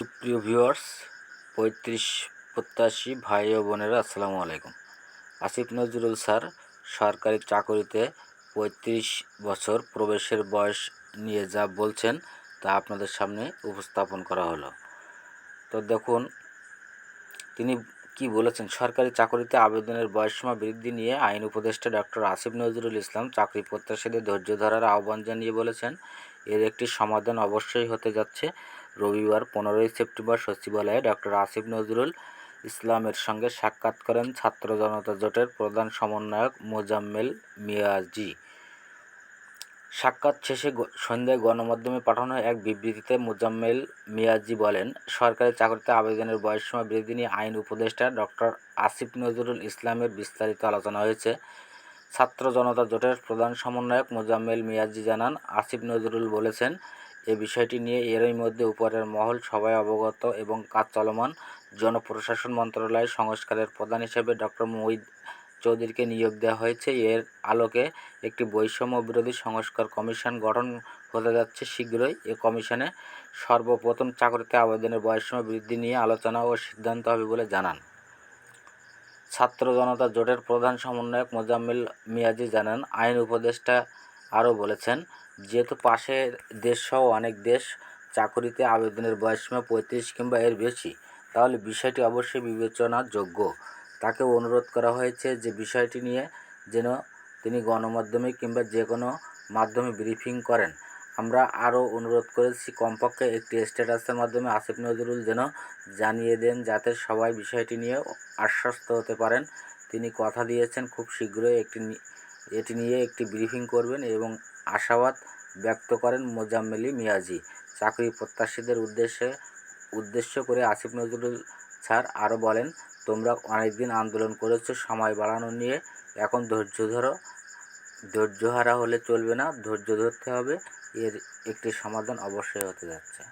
সুপ্রিয় ভিউয়ার্স, পঁয়ত্রিশ প্রত্যাশী ভাই ও বোনেরা, আসসালামু আলাইকুম। আসিফ নজরুল স্যার, সরকারি চাকরিতে পঁয়ত্রিশ বছর প্রবেশের বয়স নিয়ে যা বলছেন তা আপনাদের সামনে উপস্থাপন করা হলো। তো দেখুন, তিনি কি বলেছেন? সরকারি চাকরিতে আবেদনের বয়সসীমা বৃদ্ধি নিয়ে আইন উপদেষ্টা ডক্টর আসিফ নজরুল ইসলাম চাকরি প্রত্যাশীদের ধৈর্য ধরার আহ্বান জানিয়ে বলেছেন, এর একটি সমাধান অবশ্যই হতে যাচ্ছে। রবিবার পনেরোই সেপ্টেম্বর সচিবালয়ে ডক্টর আসিফ নজরুল ইসলামের সঙ্গে সাক্ষাৎ করেন ছাত্র জনতা জোটের প্রধান সমন্বয়ক মোজাম্মেল মিয়াজি। সাক্ষাৎ শেষে সন্ধ্যায় গণমাধ্যমে পাঠানো এক বিবৃতিতে মোজাম্মেল মিয়াজি বলেন, সরকারি চাকরিতে আবেদনের বয়সসীমা বৃদ্ধি নিয়ে আইন উপদেষ্টা ডক্টর আসিফ নজরুল ইসলামের বিস্তারিত আলোচনা হয়েছে। ছাত্র জনতা জোটের প্রধান সমন্বয়ক মোজাম্মেল মিয়াজি জানান, আসিফ নজরুল বলেছেন, এ বিষয়টি নিয়ে এরই মধ্যে উপরের মহল সবাই অবগত এবং কাজ চলমান জনপ্রশাসন মন্ত্রণালয় সংস্কারের প্রধান হিসেবে ডক্টর মুহিদ চৌধুরীকে নিয়োগ দেওয়া হয়েছে। এর আলোকে একটি বৈষম্য বিরোধী সংস্কার কমিশন গঠন হতে যাচ্ছে শীঘ্রই। এ কমিশনে সর্বপ্রথম চাকরিতে আবেদনের বয়সসীমা বৃদ্ধি নিয়ে আলোচনা ও সিদ্ধান্ত হবে বলে জানান। ছাত্র জনতা জোটের প্রধান সমন্বয়ক মোজাম্মেল মিয়াজি জানান, আইন উপদেষ্টা আরও বলেছেন, যেহেতু পাশের দেশসহ অনেক দেশ চাকরিতে আবেদনের বয়সসীমা পঁয়ত্রিশ কিংবা এর বেশি, তাহলে বিষয়টি অবশ্যই বিবেচনার যোগ্য তাকে অনুরোধ করা হয়েছে যে বিষয়টি নিয়ে যেন তিনি গণমাধ্যমে কিংবা যে কোনো মাধ্যমে ব্রিফিং করেন। আমরা আরও অনুরোধ করেছি কমপক্ষে একটি স্ট্যাটাসের মাধ্যমে আসিফ নজরুল যেন জানিয়ে দেন যাতে সবাই বিষয়টি নিয়ে আশ্বস্ত হতে পারেন। তিনি কথা দিয়েছেন, খুব শীঘ্রই একটি এটি নিয়ে একটি ব্রিফিং করবেন এবং আশাবাদ ব্যক্ত করেন মোজাম্মেলি মিয়াজি। চাকরি প্রত্যাশীদের উদ্দেশ্যে উদ্দেশ্য করে আসিফ নজরুল স্যার আরও বলেন, তোমরা অনেক দিন আন্দোলন করেছ, সময় বাড়ানো নিয়ে। এখন ধৈর্য ধরো। ধৈর্যহারা হলে চলবে না, ধৈর্য ধরতে হবে। এর একটি সমাধান অবশ্যই হতে যাচ্ছে।